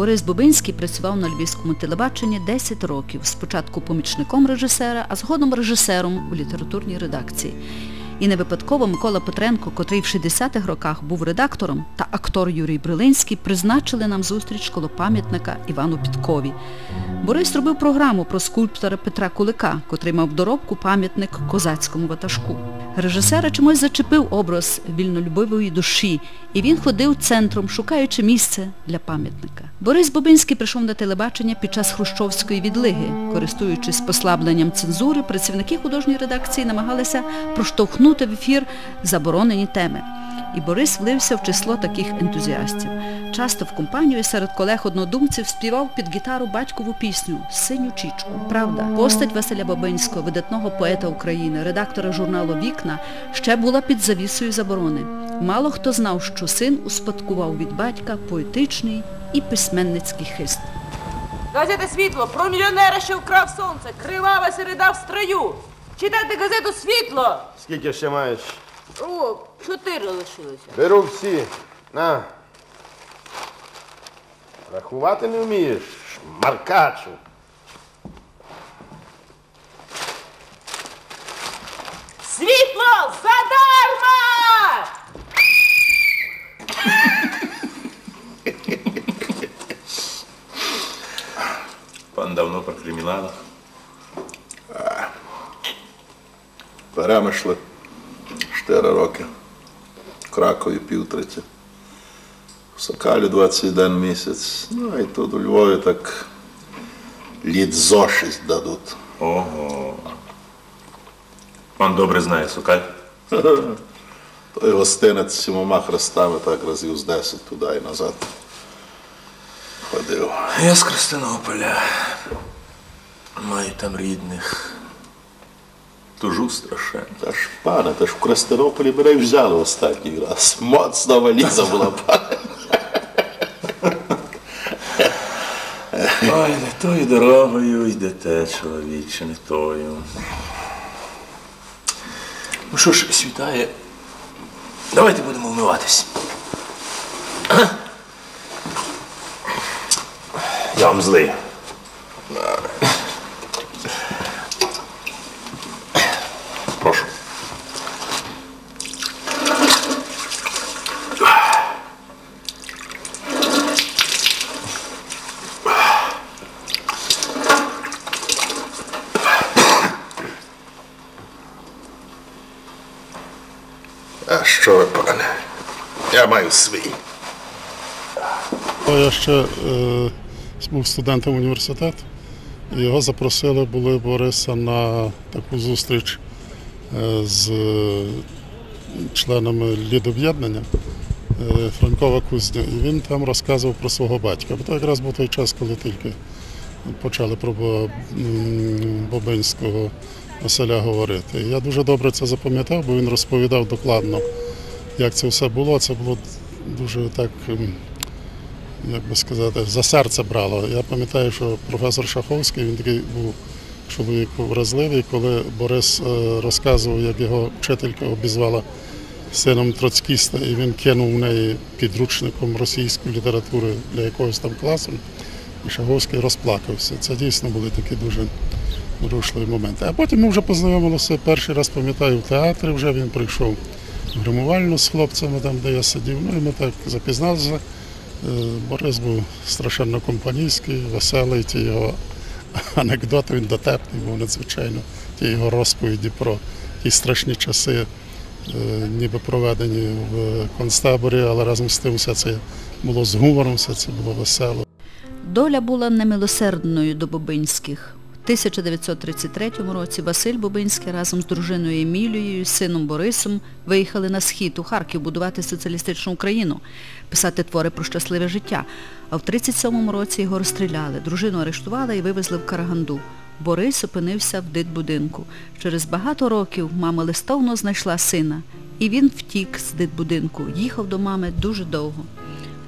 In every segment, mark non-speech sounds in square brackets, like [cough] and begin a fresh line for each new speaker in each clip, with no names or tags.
Борис Бубинський працював на львівському телебаченні 10 років, спочатку помічником режисера, а згодом режисером у літературній редакції. І не випадково Микола Петренко, котрий в 60-х роках був редактором, та актор Юрій Брилинський призначили нам зустріч коло пам'ятника Івану Підкові. Борис робив програму про скульптора Петра Кулика, котрий мав доробку пам'ятник козацькому ватажку. Режисера чомусь зачепив образ вільнолюбивої душі, і він ходив центром, шукаючи місце для пам'ятника. Борис Бобинський прийшов на телебачення під час хрущовської відлиги. Користуючись послабленням цензури, працівники художньої редакції намагалися проштовхнути в ефір заборонені теми. І Борис влився в число таких ентузіастів. Часто в компанію серед колег-однодумців співав під гітару батькову пісню «Синю чічку». Правда, постать Василя Бабинського, видатного поета України, редактора журналу «Вікна», ще була під завісою заборони. Мало хто знав, що син успадкував від батька поетичний і письменницький хист.
Газета Світло про мільйонера, що вкрав сонце. Кривава середа в строю. Читайте газету Світло.
Скільки ще маєш?
О, чотири лишилося.
Беру всі. На. Рахувати не вмієш. Шмаркачу.
Світло задарма!
Пан давно по криміналах.
Перемишли 4 роки. В Кракові півтриці. В Сокалі 21 місяць. Ну і тут у Львові так літ зо шість дадуть.
Ого. Пан добре знає Сокаль. [laughs]
Той гостинець з сімома хрестами так разів з 10 туди і назад ходив.
Я з Крестинополя. Маю там рідних. Тужу страшенно.
Та ж пане, та ж в Крестинополі мене взяли останній раз. Моцна валіза була, пане.
Ой, не тою дорогою йдете, чоловіче, не тою. Ну що ж, світає. Давайте будемо вмиватись. Я вам злий. Прошу.
А що ви, пане? Я маю свій.
Я ще е, був студентом університету, і його запросили були Бориса на таку зустріч е, з членами лідоб'єднання е, Франкова Кузня. І він там розказував про свого батька. Бо то якраз був той час, коли тільки почали про Бо- Бобинського Василя говорити. І я дуже добре це запам'ятав, бо він розповідав докладно, як це все було. Це було дуже так. Як би сказати, за серце брало. Я пам'ятаю, що професор Шаховський, він такий був чоловік вразливий, коли Борис е, розказував, як його вчителька обізвала сином троцкіста, і він кинув в неї підручником російської літератури для якогось там класу. І Шаховський розплакався. Це дійсно були такі дуже зворушливі моменти. А потім ми вже познайомилися перший раз, пам'ятаю, в театрі вже він прийшов в гримувальну з хлопцями, там, де я сидів. Ну і ми так запізналися. Е, Борис був страшенно компанійський, веселий, ті його анекдоти, він дотепний був надзвичайно, ті його розповіді про ті страшні часи, е, ніби проведені в концтаборі, але разом з тим все це було з гумором, все це було весело.
Доля була немилосердною до Бобинських. В 1933 році Василь Бобинський разом з дружиною Емілією, сином Борисом виїхали на схід у Харків будувати соціалістичну Україну, писати твори про щасливе життя. А в 37 році його розстріляли. Дружину арештували і вивезли в Караганду. Борис опинився в дитбудинку. Через багато років мама листовно знайшла сина. І він втік з дитбудинку, їхав до мами дуже довго.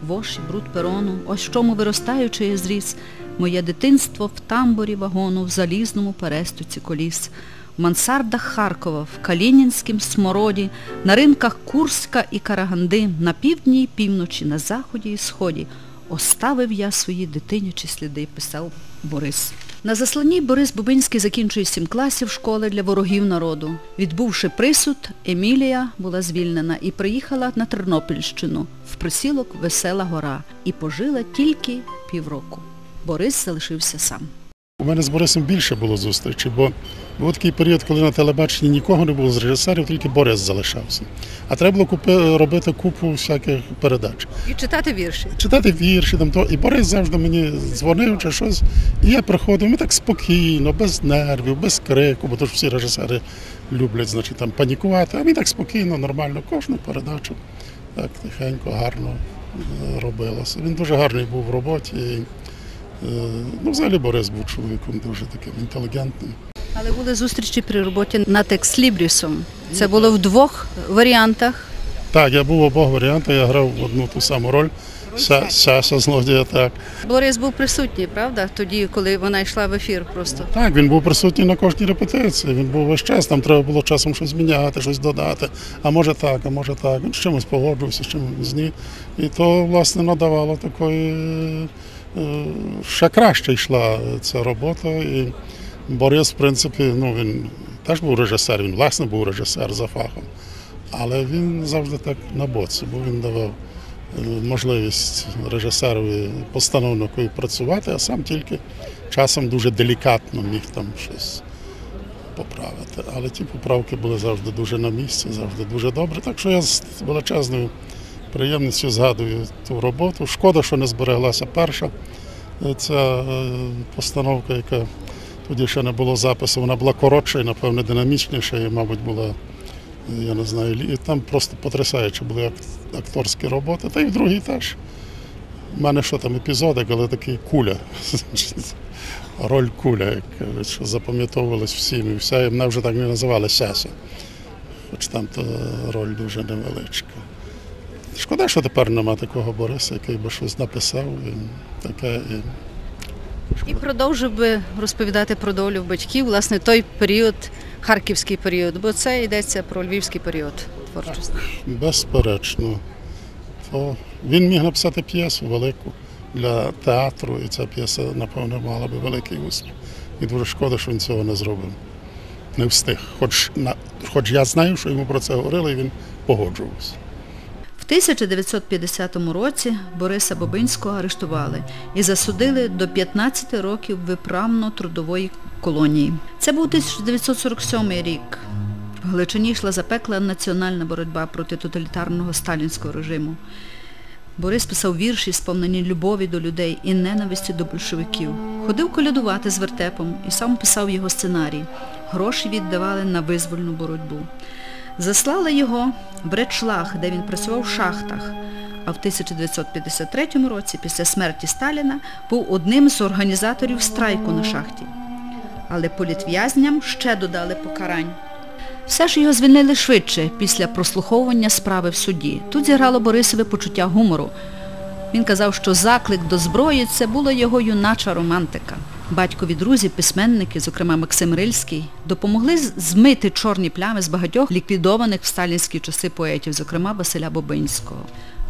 Воші, бруд перону, ось чому виростаючи я зріс, моє дитинство в тамбурі вагону, в залізному перестуці коліс, в мансардах Харкова, в Калінінськім смороді, на ринках Курська і Караганди, на півдні і півночі, на заході і сході. оставив я свої дитинячі сліди, писав Борис. На засланні Борис Бубинський закінчує сім класів школи для ворогів народу. Відбувши присуд, Емілія була звільнена і приїхала на Тернопільщину в присілок Весела Гора і пожила тільки півроку. Борис залишився сам.
У мене з Борисом більше було зустрічей, бо був такий період, коли на телебаченні нікого не було з режисерів, тільки Борис залишався. А треба було купи, робити купу всяких передач.
І читати вірші.
Читати вірші там то. І Борис завжди мені дзвонив чи щось. І я приходив, ми так спокійно, без нервів, без крику, бо то ж всі режисери люблять, значить, там панікувати. А ми так спокійно, нормально, кожну передачу так тихенько, гарно е, робилося. Він дуже гарний був в роботі. І, ну, взагалі Борис був чоловіком дуже таким інтелігентним.
Але були зустрічі при роботі над екслібрісом. Це було в двох варіантах.
Так, я був в обох варіантах, я грав в одну ту саму роль. Сяся злодія, так.
Борис був присутній, правда? Тоді, коли вона йшла в ефір просто.
Так, він був присутній на кожній репетиції. Він був весь час, там треба було часом щось міняти, щось додати. А може так, а може так. Він з чимось погоджувався, з чимось ні. І то, власне, надавало такої. Е, Ще краще йшла ця робота. І Борис, в принципі, ну він теж був режисер, він власне був режисер за фахом. Але він завжди так на боці, бо він давав е, можливість режисерові постановнику працювати, а сам тільки часом дуже делікатно міг там щось поправити. Але ті поправки були завжди дуже на місці, завжди дуже добре. Так що я з величезною приємністю згадую ту роботу. Шкода, що не збереглася перша е, ця е, постановка, яка тоді ще не було запису. Вона була коротша і, напевне, динамічніша, і, мабуть, була, е, я не знаю, і там просто потрясаючі були акторські роботи. Та й в другій теж. У мене що там епізодик, але такий куля. [laughs] Роль куля, як кажуть, запам'ятовувалась всім і вся, і мене вже так не називали Сяся. Хоч там то роль дуже невеличка. Шкода, що тепер нема такого Бориса, який би щось написав. І таке, і
І продовжив би розповідати про долю батьків, власне, той період, харківський період, бо це йдеться про львівський період творчості.
Безперечно. То він міг написати п'єсу велику для театру, і ця п'єса, напевно, мала би великий успіх. І дуже шкода, що він цього не зробив. Не встиг. Хоч, на, хоч я знаю, що йому про це говорили, і він погоджувався.
В 1950 році Бориса Бобинського арештували і засудили до 15 років виправно-трудової колонії. Це був 1947 рік. В Галичині йшла запекла національна боротьба проти тоталітарного сталінського режиму. Борис писав вірші, сповнені любові до людей і ненависті до большевиків. Ходив колядувати з вертепом і сам писав його сценарій. Гроші віддавали на визвольну боротьбу. Заслали його в Речлаг, де він працював в шахтах. А в 1953 році, після смерті Сталіна, був одним з організаторів страйку на шахті. Але політв'язням ще додали покарань. Все ж його звільнили швидше після прослуховування справи в суді. Тут зіграло Борисове почуття гумору. Він казав, що заклик до зброї це була його юнача романтика. Батькові друзі, письменники, зокрема Максим Рильський, допомогли змити чорні плями з багатьох ліквідованих в сталінські часи поетів, зокрема Василя Бобинського.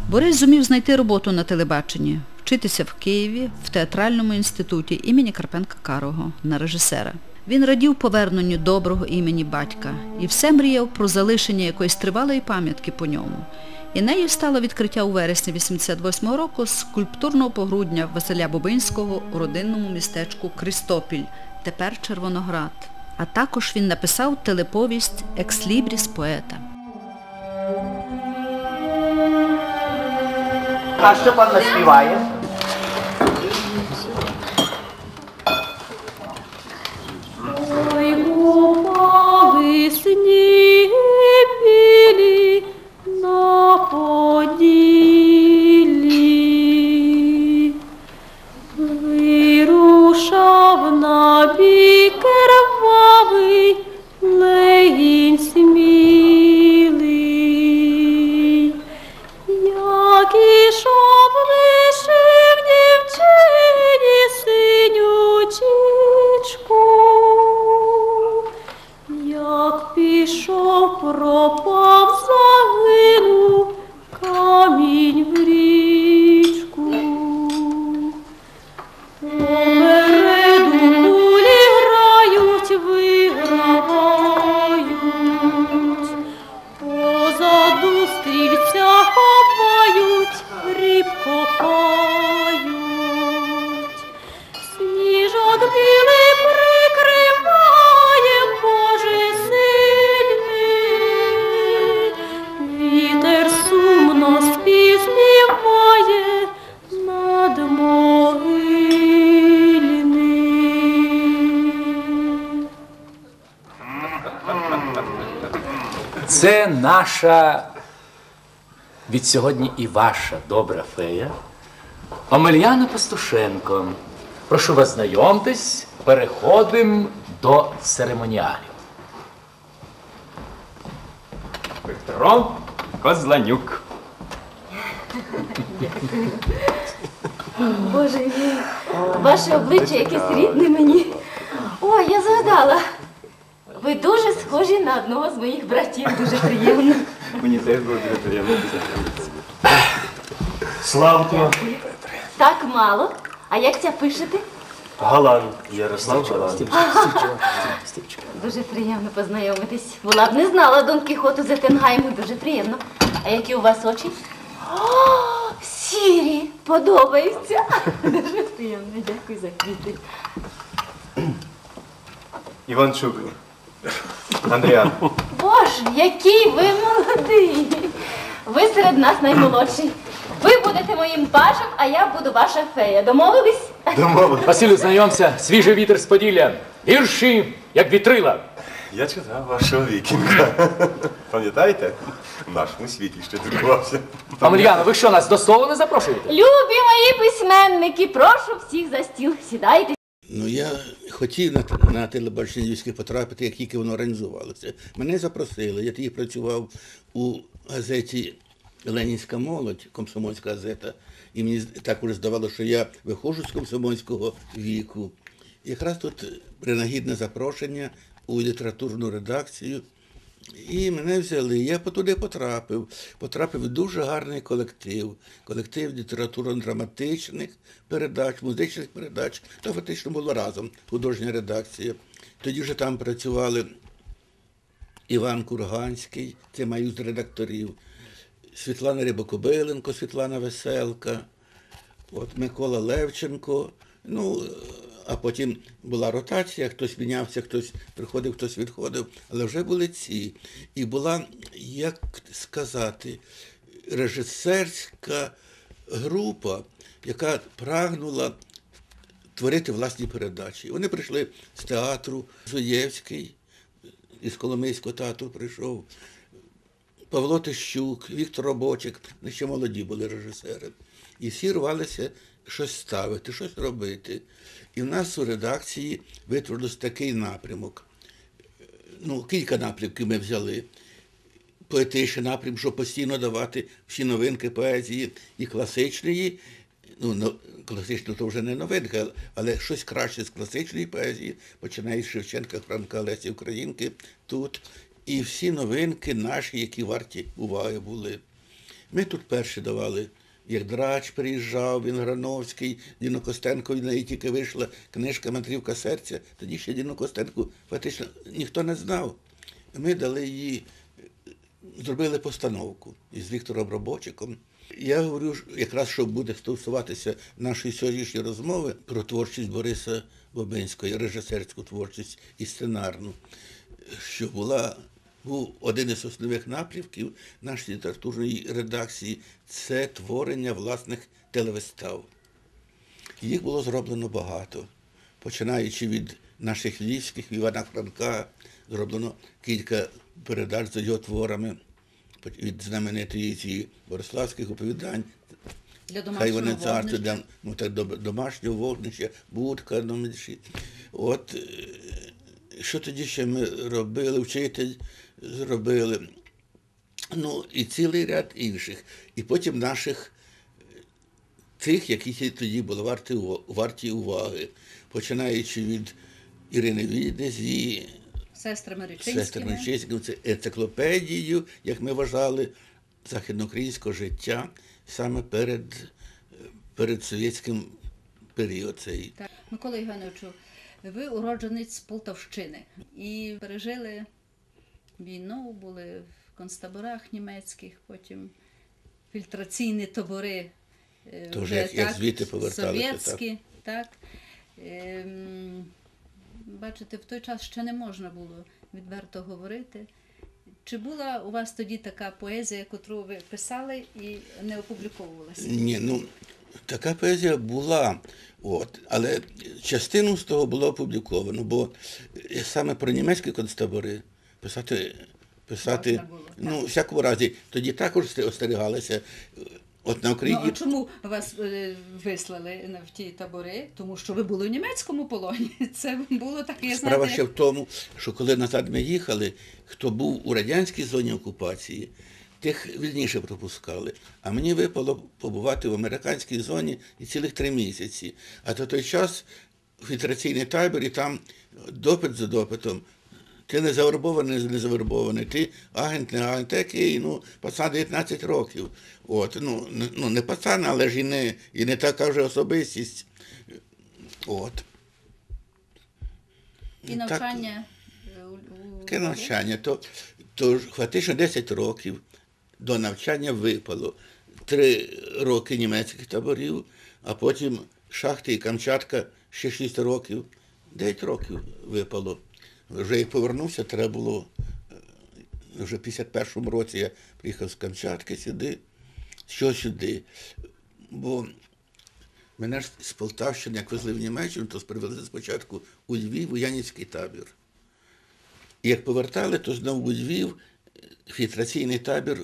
Борис зумів знайти роботу на телебаченні, вчитися в Києві в театральному інституті імені Карпенка Карого на режисера. Він радів поверненню доброго імені батька і все мріяв про залишення якоїсь тривалої пам'ятки по ньому. І нею стало відкриття у вересні 88 року скульптурного погрудня Василя Бобинського у родинному містечку Кристопіль, тепер Червоноград. А також він написав телеповість «Екслібріс поета».
А що пан наспіває?
На
наша від сьогодні і ваша добра фея Омельяна Пастушенко. Прошу вас знайомтесь, переходимо до церемоніалів.
Петро Козланюк.
Боже мій, ваше обличчя якесь рідне мені. О, я згадала. Ви дуже схожі на одного з моїх братів, дуже приємно. [laughs]
Мені теж було дуже приємно познайомитися.
Славко.
Так мало. А як це пишете?
Галан. Ярослав Галан. [laughs]
Дуже приємно познайомитись. Була б не знала Дон Кіхоту з Етенгайму, дуже приємно. А які у вас очі? О, сірі, подобаються. [laughs] Дуже приємно, дякую за квіти.
Іванчук. Андріан.
Боже, який ви молодий! Ви серед нас наймолодший. Ви будете моїм пажем, а я буду ваша фея. Домовились? Домовились.
Василю, знайомся, свіжий вітер з Поділля. Вірші, як вітрила.
Я читав вашого вікінга. Пам'ятаєте? В нашому світі ще друкувався.
Омельяна, ви що, нас до столу не запрошуєте?
Любі мої письменники, прошу всіх за стіл. Сідайте.
Ну, я хотів на, на телебачення Львівське потрапити, як тільки воно організувалося. Мене запросили. Я тоді працював у газеті Ленінська молодь, комсомольська газета. І мені також здавалося, що я виходжу з комсомольського віку. Якраз тут принагідне запрошення у літературну редакцію. І мене взяли. Я туди потрапив. Потрапив в дуже гарний колектив. Колектив літературно-драматичних передач, музичних передач. То фактично було разом художня редакція. Тоді вже там працювали Іван Курганський, це маю з редакторів, Світлана Рибокобиленко, Світлана Веселка, от Микола Левченко. Ну, а потім була ротація, хтось мінявся, хтось приходив, хтось відходив, але вже були ці. І була, як сказати, режисерська група, яка прагнула творити власні передачі. Вони прийшли з театру, Зуєвський, із Коломийського театру прийшов, Павло Тищук, Віктор Робочик, ще молоді були режисери. І всі рвалися щось ставити, щось робити. І в нас у редакції витворився такий напрямок. Ну, кілька напрямків ми взяли. Поетичний напрям, щоб постійно давати всі новинки поезії і класичної. Ну, но- класично то вже не новинка, але щось краще з класичної поезії, починає з Шевченка, Франка, Лесі Українки тут. І всі новинки наші, які варті уваги були. Ми тут перші давали, як Драч приїжджав, він Грановський, Діно Костенко, в неї тільки вийшла книжка Мандрівка серця. Тоді ще Діно Костенко фактично ніхто не знав. Ми дали її, зробили постановку із Віктором Робочиком. Я говорю, якраз що буде стосуватися нашої сьогоднішньої розмови про творчість Бориса Бобинського, режисерську творчість і сценарну, що була був один із основних напрямків нашої літературної редакції це творення власних телевистав. Їх було зроблено багато, починаючи від наших львівських Івана Франка, зроблено кілька передач за його творами від знаменитої цієї Бориславських оповідань.
Для
Хай вони царство для ну, так, домашнього вогнища, будка, ну, ще. От е, що тоді ще ми робили, вчитель зробили. Ну, і цілий ряд інших. І потім наших тих, які тоді були варті, варті уваги, починаючи від Ірини
Сестрами
сестри
Речинськими.
Це енциклопедією, як ми вважали, західноукраїнського життя саме перед, перед совєтським період цей.
Так. Микола Євгеновичу, ви уродженець Полтавщини і пережили війну, були в концтаборах німецьких, потім фільтраційні табори. е,
То вже як- як звідти поверталися,
совєтські, так. Ем, Бачите, в той час ще не можна було відверто говорити. Чи була у вас тоді така поезія, яку ви писали і не опубліковувалася?
Ні, ну така поезія була, от, але частину з того було опубліковано, бо саме про німецькі концтабори писати писати. Ну, в всякому разі, тоді також остерігалися. От на
Ну, а чому вас е, вислали в ті табори? Тому що ви були в німецькому полоні. [laughs] Це було таке,
Справа
знаєте,
ще в тому, що коли назад ми їхали, хто був у радянській зоні окупації, тих вільніше пропускали. А мені випало побувати в американській зоні і цілих три місяці. А то той час фільтраційний табір, і там допит за допитом. Ти не завербований, не завербований, ти агент, не агент, такий, ну, пацан 19 років. От, ну, ну, не пацан, але ж і не, і не така вже особистість. От.
і навчання е,
Таке навчання, то, то фактично 10 років до навчання випало. Три роки німецьких таборів, а потім шахти і Камчатка ще 6 років. 9 років випало. Вже як повернувся, треба було е, вже в 51-му році я приїхав з Камчатки сюди. Що сюди? Бо мене ж з Полтавщини, як везли в Німеччину, то привезли спочатку у Львів, у Янівський табір. І як повертали, то знову у Львів е, фільтраційний табір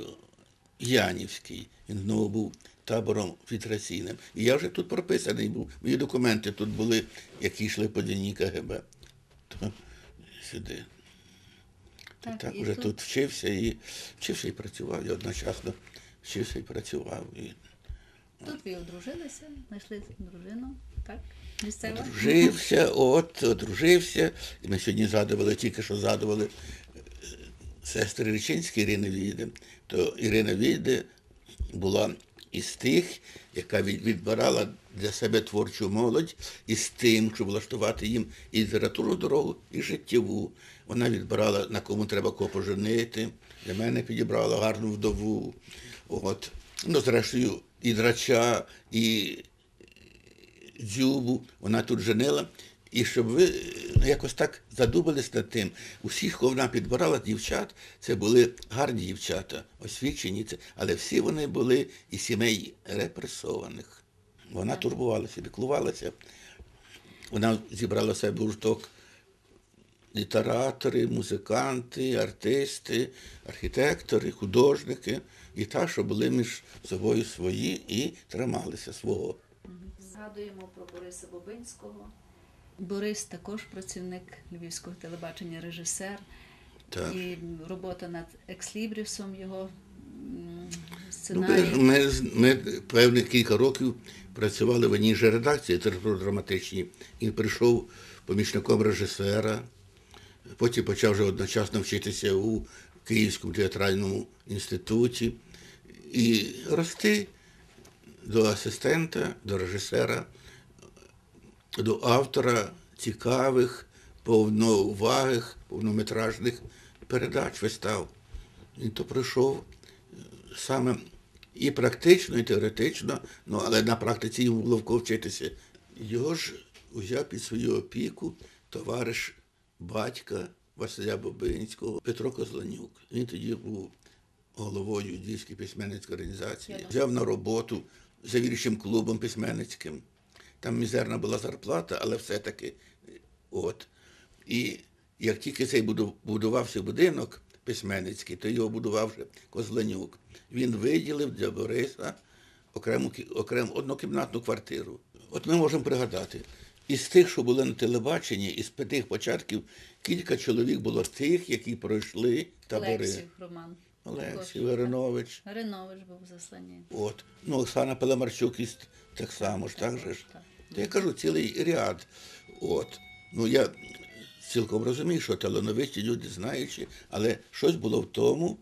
Янівський. Він знову був табором фільтраційним. І я вже тут прописаний був. Мої документи тут були, які йшли по лінії КГБ. Сюди.
Так,
Так,
і
вже
тут-
тут вчився і вчився і працював. Я одночасно вчився і працював. І
Тут ви одружилися, знайшли дружину, так? Місцева?
Одружився, от, одружився. І ми сьогодні згадували, тільки що згадували е, сестри Річинські Ірини Віди. То Ірина Віди була із тих, яка відбирала для себе творчу молодь із тим, щоб влаштувати їм і літературну дорогу, і життєву. Вона відбирала, на кому треба кого поженити. Для мене підібрала гарну вдову. От. Ну, зрештою, і драча, і Дзюбу, вона тут женила. І щоб ви е, якось так задумались над тим, усіх, кого вона підбирала дівчат, це були гарні дівчата, освічені, але всі вони були із сімей репресованих. Вона турбувалася, піклувалася. Вона зібрала себе гурток літератори, музиканти, артисти, архітектори, художники, і так, що були між собою свої і трималися свого.
Згадуємо про Бориса Бобинського. Борис також працівник львівського телебачення, режисер.
Так.
І робота над екслібрісом його м,
Ну, ми, ми, певних кілька років працювали в одній же редакції драматичній. Він прийшов помічником режисера, потім почав вже одночасно вчитися у Київському театральному інституті і рости до асистента, до режисера, до автора цікавих, повновагих, повнометражних передач, вистав. Він то пройшов саме і практично, і теоретично, ну, але на практиці йому було в кого. Його ж узяв під свою опіку товариш батька Василя Бобинського Петро Козланюк. Він тоді був головою Львівської письменницької організації. Взяв на роботу за віршим клубом письменницьким. Там мізерна була зарплата, але все-таки от. І як тільки цей будувався будинок письменницький, то його будував вже Козленюк. Він виділив для Бориса окрему, окрему однокімнатну квартиру. От ми можемо пригадати, із тих, що були на телебаченні, із тих початків, кілька чоловік було тих, які пройшли табори.
Олексів Роман.
Олексій, Веринович.
Виринович був засланий.
От. Ну, Оксана Пелемарчук із так само ж, так же ж.
Так.
Та я кажу, цілий ряд. От. Ну, я цілком розумію, що талановиті люди знаючі, але щось було в тому,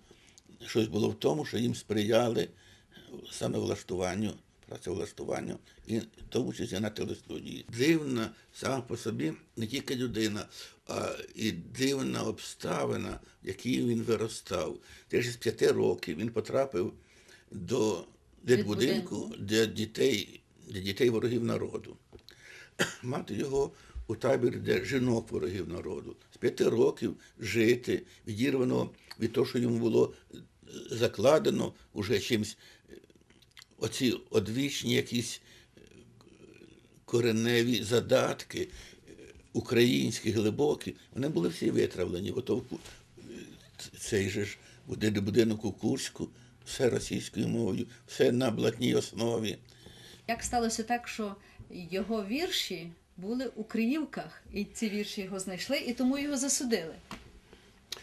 щось було в тому, що їм сприяли саме влаштуванню, працевлаштуванню, і тому числі на телестудії. Дивна сама по собі не тільки людина, а і дивна обставина, в якій він виростав. Теж з п'яти років він потрапив до дитбудинку для дітей, для дітей ворогів народу. [clears throat] Мати його у табір для жінок ворогів народу. З п'яти років жити, відірвано від того, що йому було закладено уже чимось оці одвічні якісь е, кореневі задатки, е, українські, глибокі, вони були всі витравлені. Ото в цей же ж будинок, у Курську, все російською мовою, все на блатній основі.
Як сталося так, що його вірші були у Криївках, і ці вірші його знайшли, і тому його засудили.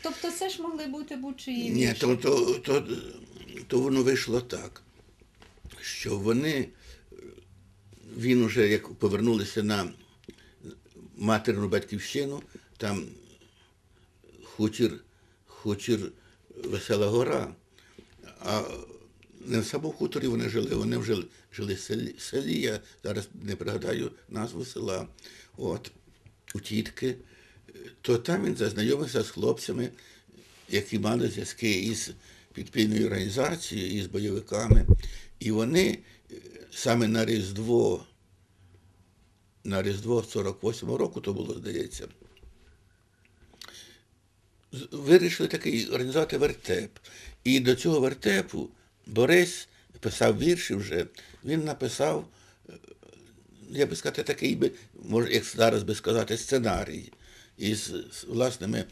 Тобто це ж могли бути будь-чиї
Ні, то, то, то, то воно вийшло так, що вони, він уже як повернулися на материну батьківщину, там хутір, хутір Весела Гора. А не в самому хуторі вони жили, вони вже жили в селі, селі, я зараз не пригадаю назву села. От, у тітки. То там він зазнайомився з хлопцями, які мали зв'язки із підпільною організацією, із бойовиками. І вони е, саме на Різдво, на Різдво 48-го року, то було, здається, вирішили такий організувати вертеп. І до цього вертепу Борис писав вірші вже. Він написав, е, я би сказати, такий би, може, як зараз би сказати, сценарій із власними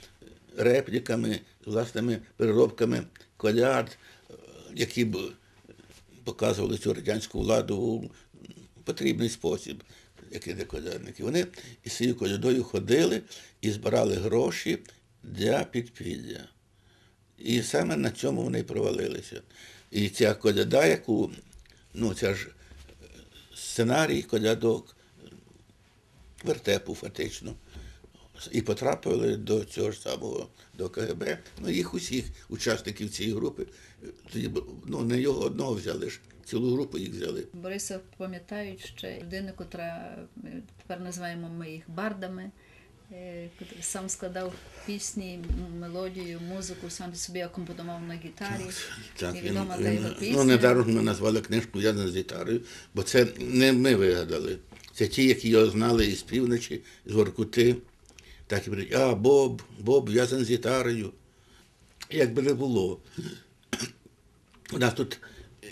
репліками, з власними переробками коляд, е, які б показували цю радянську владу у потрібний спосіб, як іде колядники. Вони із цією колядою ходили і збирали гроші для підпілля. І саме на цьому вони провалилися. І ця коляда, яку, ну, це ж сценарій колядок, вертепу фактично. І потрапили до цього ж самого до КГБ. Ну, їх усіх учасників цієї групи, тоді ну, не його одного взяли ж, цілу групу їх взяли.
Бориса пам'ятають ще людину, котра е, тепер називаємо ми їх бардами, е, котрий сам складав пісні, мелодію, музику, сам собі акомпонував на гітарі.
Так, він,
Невідома та
він,
його
ну, недаром ми назвали книжку «В'язаний з гітарою, бо це не ми вигадали. Це ті, які його знали із півночі, з Воркути. Так і кажуть, а, Боб, Боб в'язаний з гітарою. Як би не було. У нас тут е,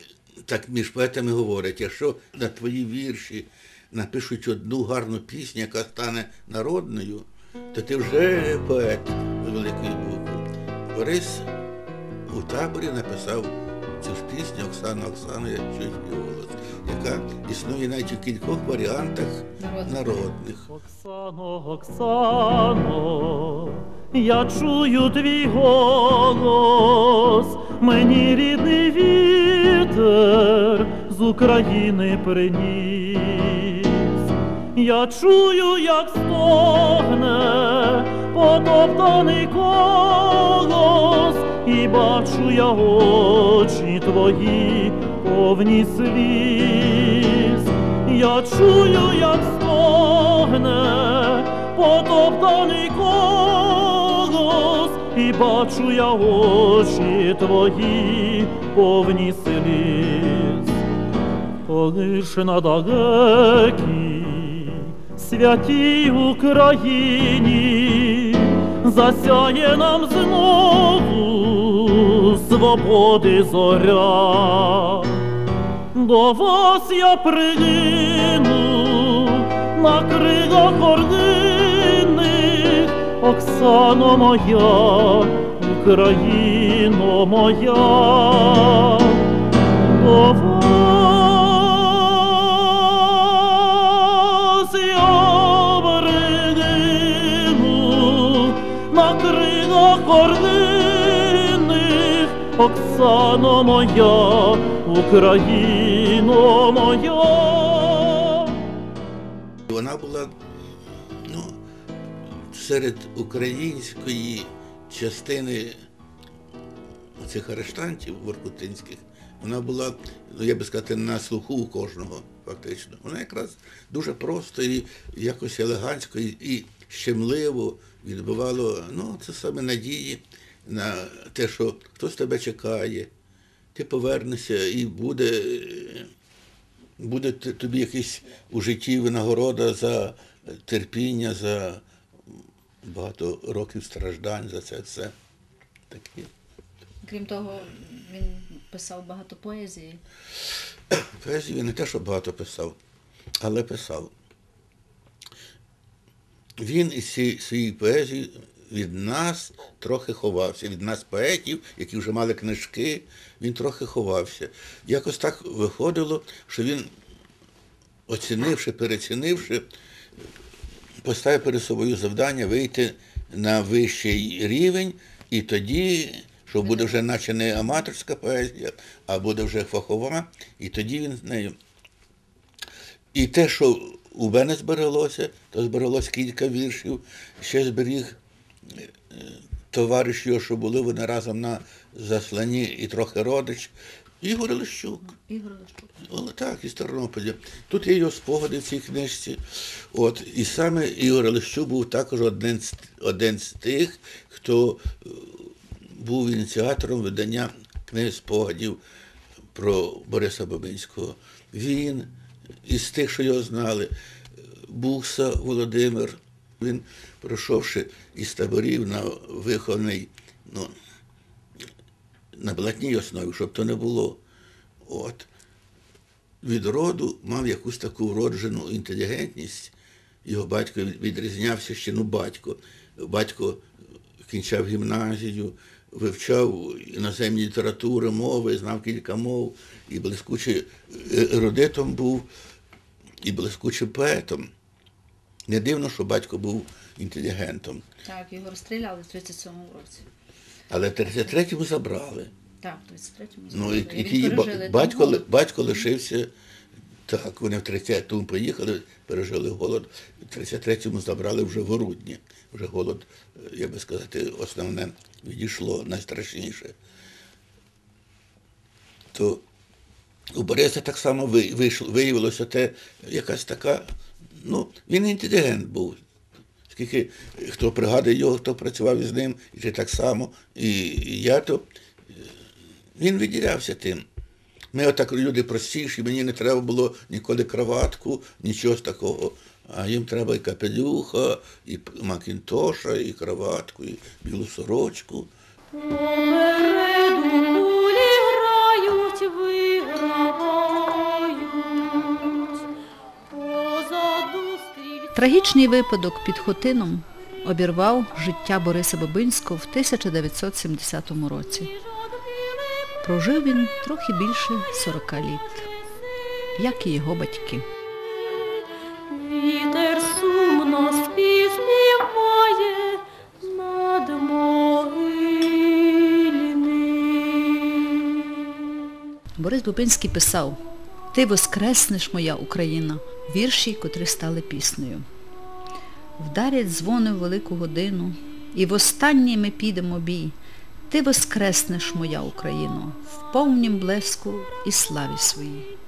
так між поетами говорять, якщо на твої вірші напишуть одну гарну пісню, яка стане народною, то ти вже поет великої букви. Борис у таборі написав цю ж пісню Оксана Оксана, я чую голос, яка існує навіть у кількох варіантах народних.
Оксано, Оксано, я чую твій голос, мені рідний вітер з України приніс. Я чую, як стогне потоптаний колос, і бачу я очі твої повні сліз. Я чую, як стогне потоптаний колос, і бачу я очі твої повні сліз. Ж на далекій святій Україні засяє нам знову свободи зоря. До вас я прилину на крилах орлиних, Оксано моя, Україно моя. До вас я прилину на крилах орлиних, Оксано моя, Україно моя.
Вона була серед української частини цих арештантів воркутинських, вона була, ну я би сказати, на слуху у кожного, фактично. Вона якраз дуже просто і якось елегантсько і, щемливо відбивало ну, це саме надії на те, що хтось тебе чекає, ти повернешся і буде буде тобі якийсь у житті винагорода за терпіння, за багато років страждань, за це все. Такі.
Крім того, він писав багато поезії. [coughs]
Поезію він не те, що багато писав, але писав. Він із своєї поезії від нас трохи ховався, від нас поетів, які вже мали книжки, він трохи ховався. Якось так виходило, що він, оцінивши, перецінивши, поставив перед собою завдання вийти на вищий рівень, і тоді, що буде вже наче не аматорська поезія, а буде вже фахова, і тоді він з нею. І те, що у мене збереглося, то збереглось кілька віршів, ще зберіг е, товариш що були вони разом на засланні і трохи родич, Ігор Лещук.
Ігор Лещук.
Так, із Тернополя. Тут є його спогади в цій книжці. От, і саме Ігор Лещук був також один з, один з тих, хто е, був ініціатором видання книги спогадів про Бориса Бабинського. Він із тих, що його знали, Бухса Володимир, він, пройшовши із таборів на виховний, ну, на блатній основі, щоб то не було. От. Від роду мав якусь таку вроджену інтелігентність. Його батько відрізнявся ще, ну, батько. Батько кінчав гімназію, вивчав іноземні літератури, мови, знав кілька мов, і блискучий ерудитом був, і блискучим поетом. Не дивно, що батько був інтелігентом.
Так, його розстріляли в 37-му році.
Але в 33-му забрали.
Так, в 33-му
Ну, і, і
Він
ті,
пережили
ба-
там
батько,
голод.
батько лишився, так, вони в 30-му поїхали, пережили голод, в 33-му забрали вже в Орудні. Вже голод, як би сказати, основне відійшло, найстрашніше. То у Бориса так само вийшло, виявилося те, якась така, ну, він інтелігент був. Скільки хто пригадує його, хто працював із ним, і чи так само, і, і я то він виділявся тим. Ми отак люди простіші, мені не треба було ніколи краватку, нічого з такого. А їм треба і капелюха, і макінтоша, і краватку, і білу сорочку.
Трагічний випадок під Хотином обірвав життя Бориса Бабинського в 1970 році. Прожив він трохи більше 40 літ, як і його батьки.
Вітер сумно співає над могильним.
Борис Бубинський писав Ти воскреснеш, моя Україна, вірші, котрі стали піснею. Вдарять дзвони в велику годину, і в останній ми підемо бій. Ти воскреснеш, моя Україно, в повнім блеску і славі своїй.